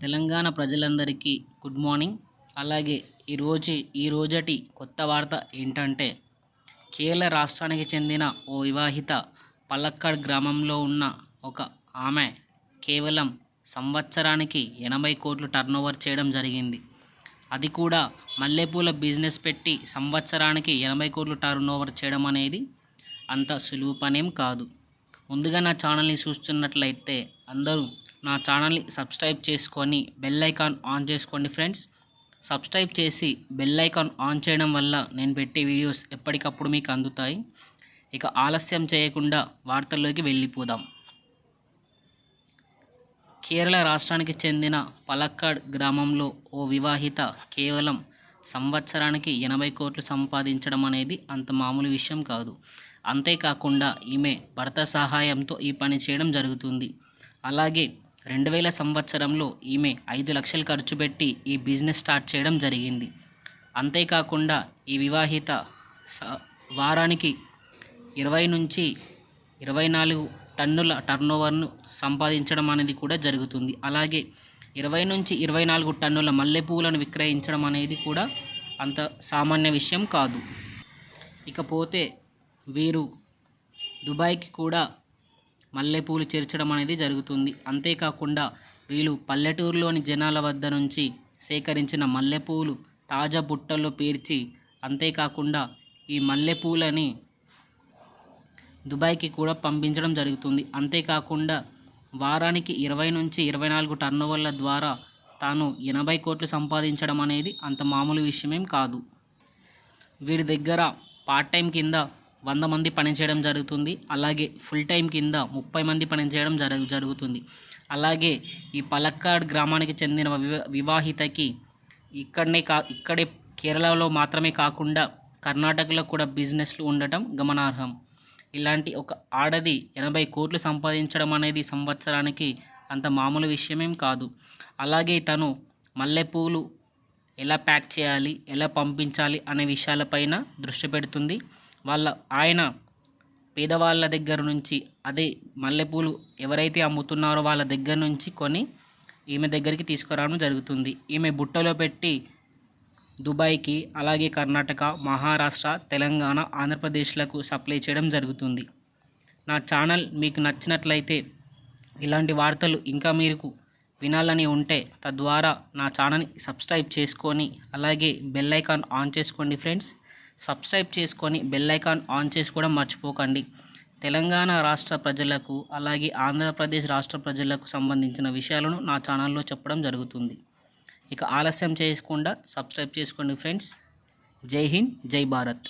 తెలంగాణ ప్రజలందరికీ good morning. అలాగే ఈరోజు ఈ రోజటి కొత్త వార్త ఏంటంటే కేరళ రాష్ట్రానికి చెందిన ఓ వివాహిత పలక్కడ్ గ్రామంలో ఉన్న ఒక ఆమె కేవలం సంవత్సరానికి ఎనభై కోట్లు టర్నోవర్ చేయడం జరిగింది. అది కూడా మల్లెపూల బిజినెస్ పెట్టి సంవత్సరానికి ఎనభై కోట్లు టర్నోవర్ చేయడం అనేది అంత సులువు పనేం కాదు. ముందుగా నా ఛానల్ని చూస్తున్నట్లయితే అందరూ నా ఛానల్ని సబ్స్క్రైబ్ చేసుకొని బెల్ ఐకాన్ ఆన్ చేసుకోండి ఫ్రెండ్స్. సబ్స్క్రైబ్ చేసి బెల్ ఐకాన్ ఆన్ చేయడం వల్ల నేను పెట్టే వీడియోస్ ఎప్పటికప్పుడు మీకు అందుతాయి. ఇక ఆలస్యం చేయకుండా వార్తల్లోకి వెళ్ళిపోదాం. కేరళ రాష్ట్రానికి చెందిన పలక్కాడ్ గ్రామంలో ఓ వివాహిత కేవలం సంవత్సరానికి ఎనభై కోట్లు సంపాదించడం అనేది అంత మామూలు విషయం కాదు. అంతేకాకుండా ఈమె భర్త సహాయంతో ఈ పని చేయడం జరుగుతుంది. అలాగే రెండు వేల సంవత్సరంలో ఈమె ఐదు లక్షలు ఖర్చు పెట్టి ఈ బిజినెస్ స్టార్ట్ చేయడం జరిగింది. అంతేకాకుండా ఈ వివాహిత స- వారానికి ఇరవై నుంచి ఇరవై నాలుగు టన్నుల టర్నోవర్ను సంపాదించడం అనేది కూడా జరుగుతుంది. అలాగే ఇరవై నుంచి ఇరవై నాలుగు టన్నుల మల్లెపూలను విక్రయించడం అనేది కూడా అంత సామాన్య విషయం కాదు. ఇకపోతే వీరు దుబాయ్కి కూడా మల్లెపూలు చేర్చడం అనేది జరుగుతుంది. అంతేకాకుండా వీళ్ళు పల్లెటూరులోని జనాల వద్ద నుంచి సేకరించిన మల్లెపూలు తాజా బుట్టల్లో పేర్చి అంతేకాకుండా ఈ మల్లెపూలని దుబాయ్కి కూడా పంపించడం జరుగుతుంది. అంతేకాకుండా వారానికి ఇరవై నుంచి ఇరవై నాలుగు టర్నోవర్ల ద్వారా తాను ఎనభై కోట్లు సంపాదించడం అనేది అంత మామూలు విషయమేం కాదు. వీడి దగ్గర పార్ట్ టైం కింద వంద మంది పనిచేయడం జరుగుతుంది. అలాగే ఫుల్ టైం కింద ముప్పై మంది పనిచేయడం జరుగు జరుగుతుంది. అలాగే ఈ పలక్కాడ్ గ్రామానికి చెందిన వివా వివాహితకి ఇక్కడనే కా ఇక్కడే కేరళలో మాత్రమే కాకుండా కర్ణాటకలో కూడా బిజినెస్లు ఉండటం గమనార్హం. ఇలాంటి ఒక ఆడది ఎనభై కోట్లు సంపాదించడం అనేది సంవత్సరానికి అంత మామూలు విషయమేం కాదు. అలాగే తను మల్లెపూలు ఎలా ప్యాక్ చేయాలి ఎలా పంపించాలి అనే విషయాలపైన దృష్టి పెడుతుంది. వాళ్ళ ఆయన పేదవాళ్ళ దగ్గర నుంచి అదే మల్లెపూలు ఎవరైతే అమ్ముతున్నారో వాళ్ళ దగ్గర నుంచి కొని ఈమె దగ్గరికి తీసుకురావడం జరుగుతుంది. ఈమె బుట్టలో పెట్టి దుబాయ్కి అలాగే కర్ణాటక మహారాష్ట్ర తెలంగాణ ఆంధ్రప్రదేశ్లకు సప్లై చేయడం జరుగుతుంది. నా ఛానల్ మీకు నచ్చినట్లయితే ఇలాంటి వార్తలు ఇంకా మీకు వినాలని ఉంటే తద్వారా నా ఛానల్ని సబ్స్క్రైబ్ చేసుకొని అలాగే బెల్ ఐకాన్ ఆన్ చేసుకోండి ఫ్రెండ్స్. సబ్స్క్రైబ్ చేసుకొని బెల్ ఐకాన్ ఆన్ చేసుకోవడం మర్చిపోకండి. తెలంగాణ రాష్ట్ర ప్రజలకు అలాగే ఆంధ్రప్రదేశ్ రాష్ట్ర ప్రజలకు సంబంధించిన విషయాలను నా ఛానల్లో చెప్పడం జరుగుతుంది. ఇక ఆలస్యం చేయకుండా సబ్స్క్రైబ్ చేసుకోండి ఫ్రెండ్స్. జై హింద్ జై భారత్.